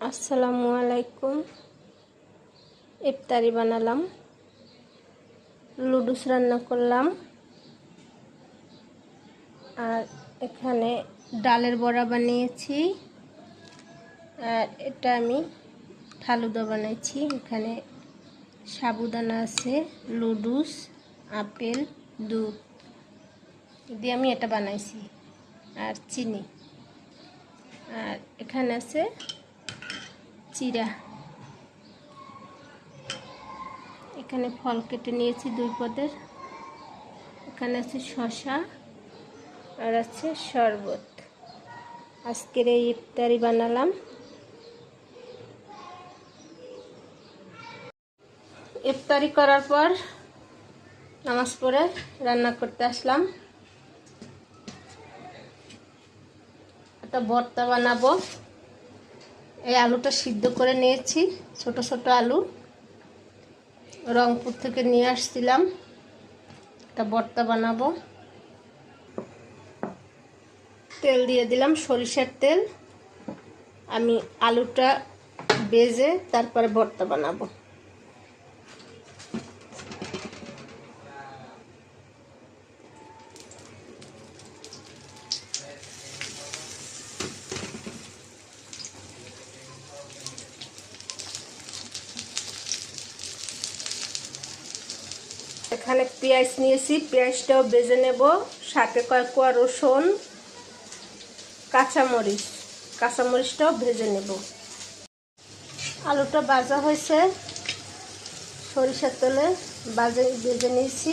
আসসালামু আলাইকুম। ইফতারি বানালাম। লুডুস রান্না করলাম। আর এখানে ডালের বড়া বানিয়েছি। আর এটা আমি ফালুদা বানাইছি। এখানে সাবুদানা আছে, লুডুস, আপেল, দুধ দিয়ে আমি এটা বানাইছি। আর চিনি। আর এখানে আছে চিরা। এখানে ফল কেটে নিয়েছি দুই পদের। এখানে আছে শশা আর আছে শরবত। আজকের এই ইফতারি বানালাম। ইফতারি করার পর নামাজ পড়ে রান্না করতে আসলাম। একটা ভর্তা বানাবো। এই আলুটা সিদ্ধ করে নিয়েছি, ছোট ছোট আলু। রংপুর থেকে নিয়ে আসছিলাম। একটা বর্তা বানাবো। তেল দিয়ে দিলাম সরিষার তেল। আমি আলুটা বেজে তারপরে ভর্তা বানাবো। এখানে পেঁয়াজ নিয়েছি, পেঁয়াজটাও বেজে নেব। সাথে কয়েক কোয়া রসুন, কাঁচামরিচ, কাঁচামরিচটাও ভেজে নেব। আলুটা ভাজা হয়েছে। সরিষার তেলে বাজে ভেজে নিয়েছি।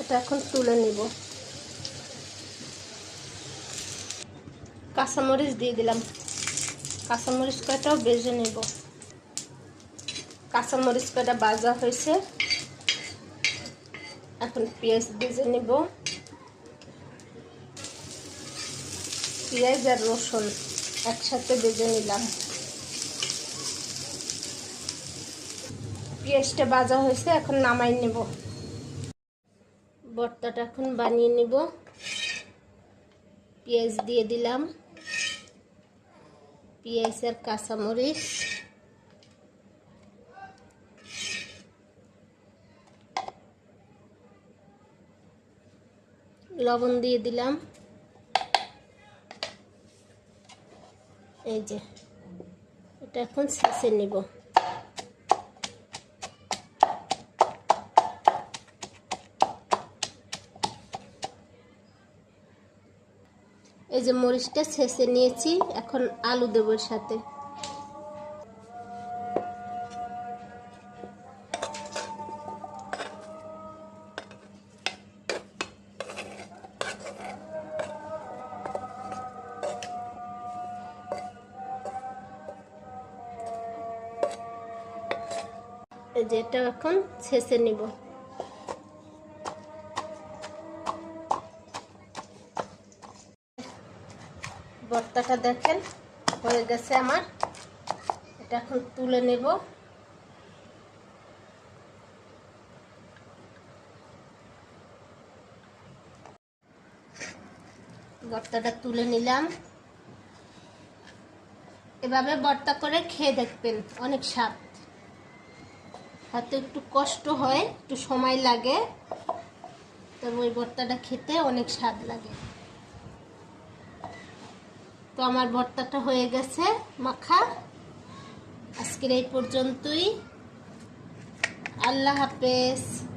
এটা এখন তুলে নিব। কাঁচামরিচ দিয়ে দিলাম। কাঁচামরিচ কয়টাও ভেজে নেব। কাঁচামরিচ কয়টা বাজা হয়েছে। এখন পেঁয়াজ ভেজে নেব। পেঁয়াজ আর রসুন একসাথে ভেজে নিলাম। পেঁয়াজটা বাজা হয়েছে, এখন নামাই নেব। ভর্তাটা এখন বানিয়ে নেব। পেঁয়াজ দিয়ে দিলাম। পেঁয়াজ আর কাঁচামরিচ লবণ দিয়ে দিলাম। এই যে, এটা এখন শেষে নিব। এই যে মরিচটা ছেঁচে নিয়েছি, এখন আলু দেবো সাথে। এই যে এটা এখন ছেঁচে নিব। ভর্তাটা দেখেন, হয়ে গেছে আমার। এটা এখন তুলে নেব। ভর্তাটা তুলে নিলাম। এভাবে ভর্তা করে খেয়ে দেখবেন, অনেক স্বাদ। হয়তো একটু কষ্ট হয়, একটু সময় লাগে। তবে ওই ভর্তাটা খেতে অনেক স্বাদ লাগে। তো আমার ভর্তাটা হয়ে গেছে মাখা। আজকের এই পর্যন্তই। আল্লাহ হাফেজ।